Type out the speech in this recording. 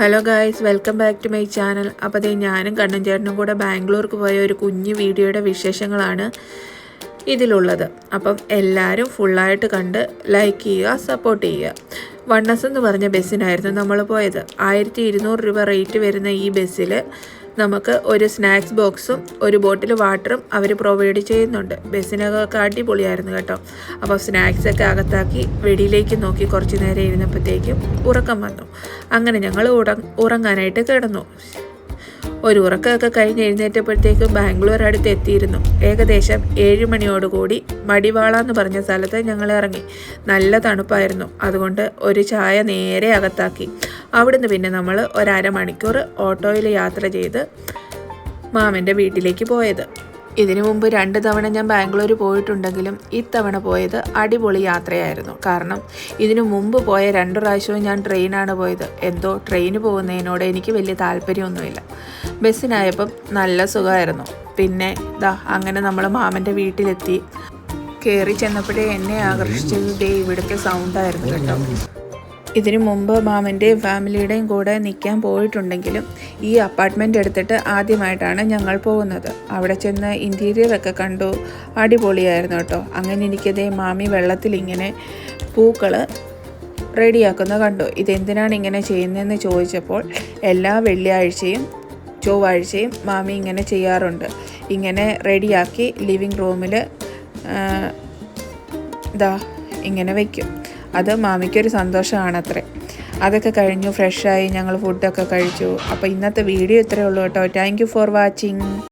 Hello guys welcome back to my channel അപ്പോൾ അതേ ഞാനും കണ്ണൻ ചേട്ടനും കൂടെ ബാംഗ്ലൂർക്ക് പോയ ഒരു കുഞ്ഞു വീഡിയോയുടെ വിശേഷങ്ങളാണ് ഇതിലുള്ളത്. അപ്പം എല്ലാവരും ഫുള്ളായിട്ട് കണ്ട് ലൈക്ക് ചെയ്യുക സപ്പോർട്ട് ചെയ്യുക. വണ്ണസ് എന്ന് പറഞ്ഞ ബസ്സിനായിരുന്നു നമ്മൾ പോയത്. ആയിരത്തി ഇരുന്നൂറ് രൂപ റേറ്റ് വരുന്ന ഈ ബസ്സിൽ നമുക്ക് ഒരു സ്നാക്സ് ബോക്സും ഒരു ബോട്ടിൽ വാട്ടറും അവർ പ്രൊവൈഡ് ചെയ്യുന്നുണ്ട്. ബസ്സിനൊക്കെ അടിപൊളിയായിരുന്നു കേട്ടോ. അപ്പോൾ സ്നാക്സൊക്കെ അകത്താക്കി വെടിയിലേക്ക് നോക്കി കുറച്ച് നേരം ഇരുന്നപ്പോഴത്തേക്കും ഉറക്കം വന്നു. അങ്ങനെ ഞങ്ങൾ ഉറങ്ങാനായിട്ട് കിടന്നു. ഒരു ഉറക്കമൊക്കെ കഴിഞ്ഞ് എഴുന്നേറ്റപ്പോഴത്തേക്കും ബാംഗ്ലൂർ അടുത്ത് എത്തിയിരുന്നു. ഏകദേശം ഏഴ് മണിയോടുകൂടി മടിവാള എന്ന് പറഞ്ഞ സ്ഥലത്ത് ഞങ്ങൾ ഇറങ്ങി. നല്ല തണുപ്പായിരുന്നു. അതുകൊണ്ട് ഒരു ചായ നേരെ അകത്താക്കി. അവിടുന്ന് പിന്നെ നമ്മൾ ഒരമണിക്കൂർ ഓട്ടോയിൽ യാത്ര ചെയ്ത് മാമന്റെ വീട്ടിലേക്ക് പോയത്. ഇതിനു മുമ്പ് രണ്ട് തവണ ഞാൻ ബാംഗ്ലൂർ പോയിട്ടുണ്ടെങ്കിലും ഇത്തവണ പോയത് അടിപൊളി യാത്രയായിരുന്നു. കാരണം ഇതിനു മുമ്പ് പോയ രണ്ട് പ്രാവശ്യവും ഞാൻ ട്രെയിനാണ് പോയത്. എന്തോ ട്രെയിന് പോകുന്നതിനോട് എനിക്ക് വലിയ താല്പര്യമൊന്നുമില്ല. ബസ്സിനായപ്പം നല്ല സുഖമായിരുന്നു. പിന്നെ ദാ അങ്ങനെ നമ്മൾ മാമന്റെ വീട്ടിലെത്തി. കയറി ചെന്നപ്പോഴേ എന്നെ ആകർഷിച്ചത് ദേ ഇവിടുത്തെ സൗണ്ടായിരുന്നു കേട്ടോ. ഇതിനു മുമ്പ് മാമന്റെയും ഫാമിലിയുടെയും കൂടെ നിൽക്കാൻ പോയിട്ടുണ്ടെങ്കിലും ഈ അപ്പാർട്ട്മെന്റ് എടുത്തിട്ട് ആദ്യമായിട്ടാണ് ഞങ്ങൾ പോകുന്നത്. അവിടെ ചെന്ന് ഇന്റീരിയറൊക്കെ കണ്ടു. അടിപൊളിയായിരുന്നു കേട്ടോ. അങ്ങനെ എനിക്കതേ മാമി വെള്ളത്തിൽ ഇങ്ങനെ പൂക്കൾ റെഡിയാക്കുന്ന കണ്ടു. ഇതെന്തിനാണ് ഇങ്ങനെ ചെയ്യുന്നതെന്ന് ചോദിച്ചപ്പോൾ എല്ലാ വെള്ളിയാഴ്ചയും ചൊവ്വാഴ്ചയും മാമി ഇങ്ങനെ ചെയ്യാറുണ്ട്. ഇങ്ങനെ റെഡിയാക്കി ലിവിങ് റൂമിൽ ഇതാ ഇങ്ങനെ വയ്ക്കും അത് മാമിക്കൊരു സന്തോഷമാണത്രേ. അതൊക്കെ കഴിഞ്ഞു ഫ്രഷായി ഞങ്ങൾ ഫുഡൊക്കെ കഴിച്ചു. അപ്പോൾ ഇന്നത്തെ വീഡിയോ ഇത്രയേ ഉള്ളൂ കേട്ടോ. Thank for watching